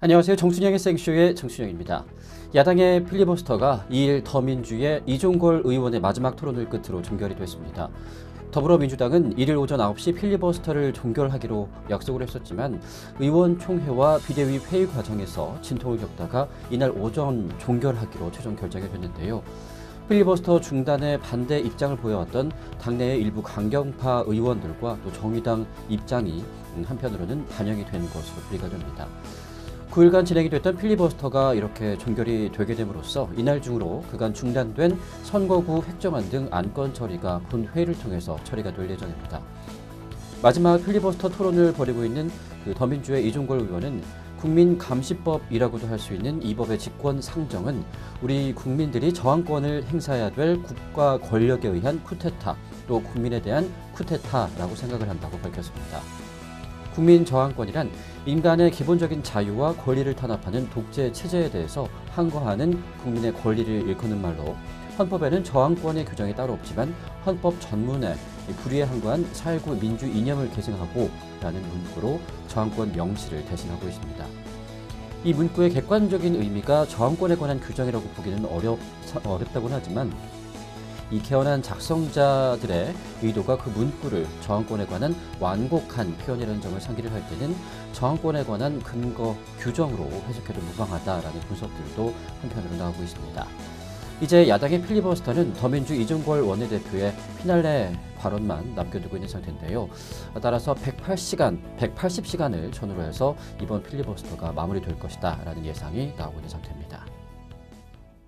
안녕하세요. 정순영의 생쇼의 정순영입니다. 야당의 필리버스터가 2일 더민주의 이종걸 의원의 마지막 토론을 끝으로 종결이 됐습니다. 더불어민주당은 1일 오전 9시 필리버스터를 종결하기로 약속을 했었지만 의원총회와 비대위 회의 과정에서 진통을 겪다가 이날 오전 종결하기로 최종 결정이 됐는데요. 필리버스터 중단에 반대 입장을 보여왔던 당내의 일부 강경파 의원들과 또 정의당 입장이 한편으로는 반영이 된 것으로 분리가 됩니다. 9일간 진행이 됐던 필리버스터가 이렇게 종결이 되게 됨으로써 이날 중으로 그간 중단된 선거구 획정안 등 안건 처리가 본회의를 통해서 처리가 될 예정입니다. 마지막 필리버스터 토론을 벌이고 있는 그 더민주의 이종걸 의원은 국민감시법이라고도 할 수 있는 이 법의 직권 상정은 우리 국민들이 저항권을 행사해야 될 국가 권력에 의한 쿠데타 또 국민에 대한 쿠데타라고 생각을 한다고 밝혔습니다. 국민 저항권이란 인간의 기본적인 자유와 권리를 탄압하는 독재 체제에 대해서 항거하는 국민의 권리를 일컫는 말로 헌법에는 저항권의 규정이 따로 없지만 헌법 전문에 불의에 항거한 사회구 민주 이념을 계승하고 라는 문구로 저항권 명시를 대신하고 있습니다. 이 문구의 객관적인 의미가 저항권에 관한 규정이라고 보기는 어렵, 어렵다고는 하지만 이 개헌안 작성자들의 의도가 그 문구를 저항권에 관한 완곡한 표현이라는 점을 상기를 할 때는 저항권에 관한 근거 규정으로 해석해도 무방하다라는 분석들도 한편으로 나오고 있습니다. 이제 야당의 필리버스터는 더민주 이종걸 원내대표의 피날레 발언만 남겨두고 있는 상태인데요. 따라서 108시간, 180시간을 전후로 해서 이번 필리버스터가 마무리될 것이다 라는 예상이 나오고 있는 상태입니다.